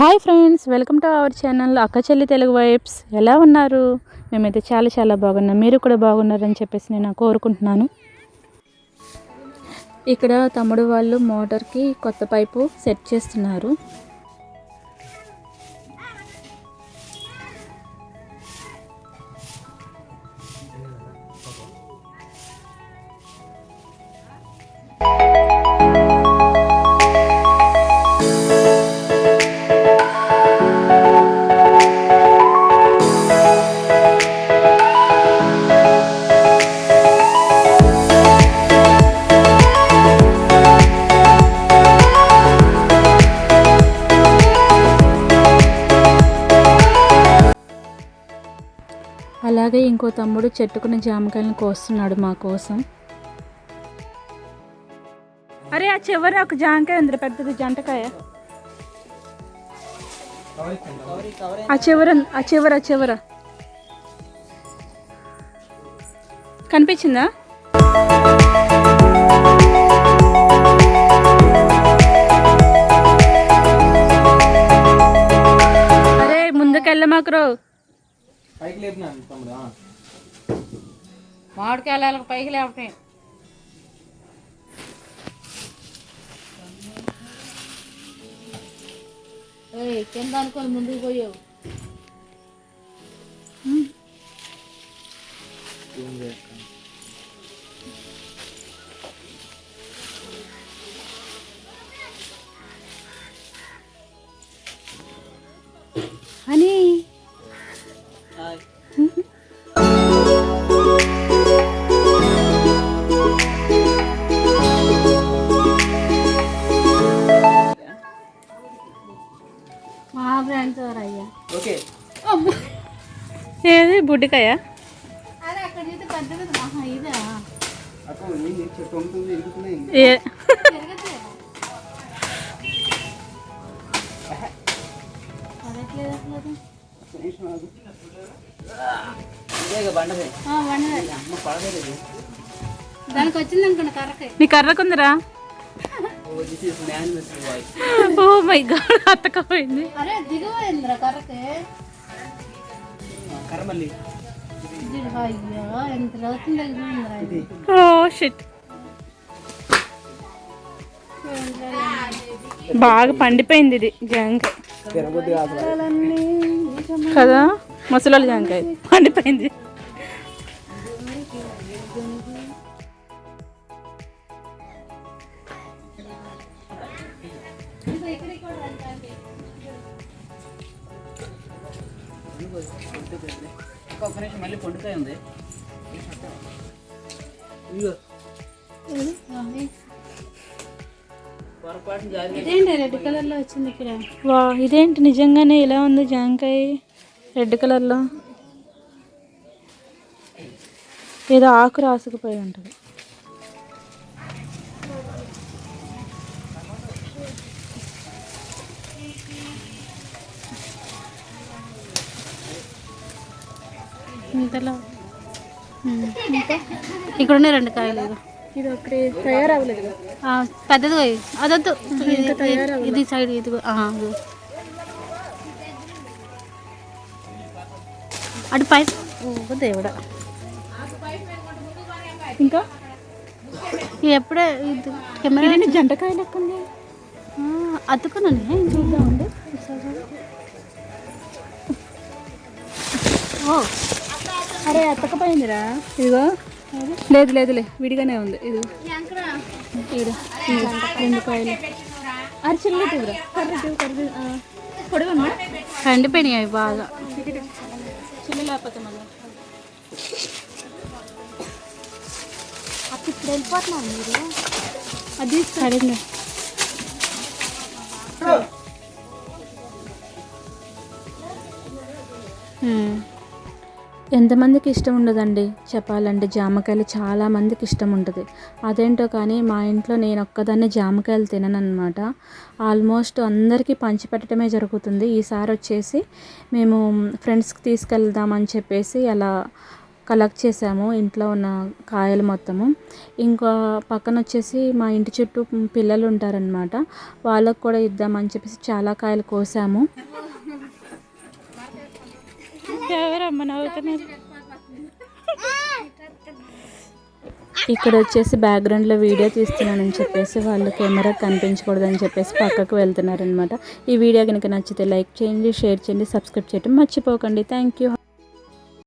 Hi friends welcome to our channel Akka Chelli Telugu vibes. ఎలా ఉన్నారు? మేమైతే చాలా చాలా బాగున్నాం. మీరు కూడా బాగున్నారని చెప్పేసి నేను కోరుకుంటున్నాను. ఇక్కడ తమ్ముడు వాళ్ళు మోటార్కి కొత్త పైపు సెట్ చేస్తున్నారు. అలాగే ఇంకో తమ్ముడు చెట్టుకున్న జామకాయలను కోస్తున్నాడు మా కోసం. అరే ఆ చివరి ఒక జామకాయ ఉంది పెద్దది జంటకాయ. ఆ చివర ఆ చివర ఆ చివర. కనిపించిందా? అరే ముందుకెళ్ళమాకరు. పైకి లేపినాను తమ్ముడు? ఆ. మామిడికాయలకు పైకి లేపటే కింద అనుకొని ముందుకు పోయావు. ఏం వండదే. అమ్మ పడలేదు దానికి వచ్చింది అనుకున్న కర్రకాయ నీ కర్రకుందిరా ఓ ఓ మై గాడ్ అత్తకపోయింది అరే దిగువైందిరా కర్రకే. కర్మల్లి ఓ షిట్ బాగా పండిపోయింది ఇది జాంకాయ. కదా ముసలి జాంకాయ. పండిపోయింది. ఒక్క నిమిషం మళ్ళీ పొండుకాయ ఉంది ఇదేంటి రెడ్ కలర్లో వచ్చింది ఇక్కడ? వా ఇదేంటి? నిజంగానే ఇలా ఉంది జాంకాయ రెడ్ కలర్లో? ఏదో ఆకు రాసుకుపోయి ఉంటుంది. ఇంతలో. ఇంకా? ఇక్కడ ఉన్నాయి రెండు కాయలు. ఇది ఒకటి తయారవ్వలేదు పెద్దది పోయి. అదొద్దు. ఇది- సైడ్ ఇది. అటు పై. దేవుడా. ఇంకా? ఇది ఎప్పుడే ఇది కెమెరా జంటకాయ లెక్క ఉంది ఏం చూద్దామండి? ఓ. అరే అత్తకపోయిందిరా ఇదిగో. లేదు లేదులే విడిగానే ఉంది. ఇది ఇడు. రెండు కాయలు. అరిచిల్లు ఇవ్వరా. Curry curry. కండిపోయినాయి అవి బాగా. చిల్లు లేకపోతే మళ్ళీ. అప్పుడు ఇప్పుడు వెళ్ళిపోతున్నాను మీరు. అది సరేనా ఎంతమందికి ఇష్టం ఉండదండి? చెప్పాలంటే జామకాయలు చాలామందికి ఇష్టం ఉంటుంది. అదేంటో కానీ మా ఇంట్లో నేను ఒక్కదాన్ని జామకాయలు తినను అనమాట ఆల్మోస్ట్ అందరికీ పంచిపెట్టడమే జరుగుతుంది. ఈసారి వచ్చేసి మేము ఫ్రెండ్స్కి తీసుకెళ్దామని చెప్పేసి అలా కలెక్ట్ చేసాము ఇంట్లో ఉన్న కాయలు మొత్తము. ఇంకా పక్కన వచ్చేసి మా ఇంటి చుట్టూ పిల్లలు ఉంటారనమాట వాళ్ళకు కూడా ఇద్దామని చెప్పేసి చాలా కాయలు కోసాము. ఎవరమ్మ నవ్వుతున్నారు. ఇక్కడ వచ్చేసి బ్యాక్గ్రౌండ్లో వీడియో తీస్తున్నానని చెప్పేసి వాళ్ళు కెమెరా కనిపించకూడదని చెప్పేసి పక్కకు వెళ్తున్నారనమాట ఈ వీడియో కనుక నచ్చితే లైక్ చేయండి షేర్ చేయండి సబ్స్క్రైబ్ చేయడం మర్చిపోకండి. Thank you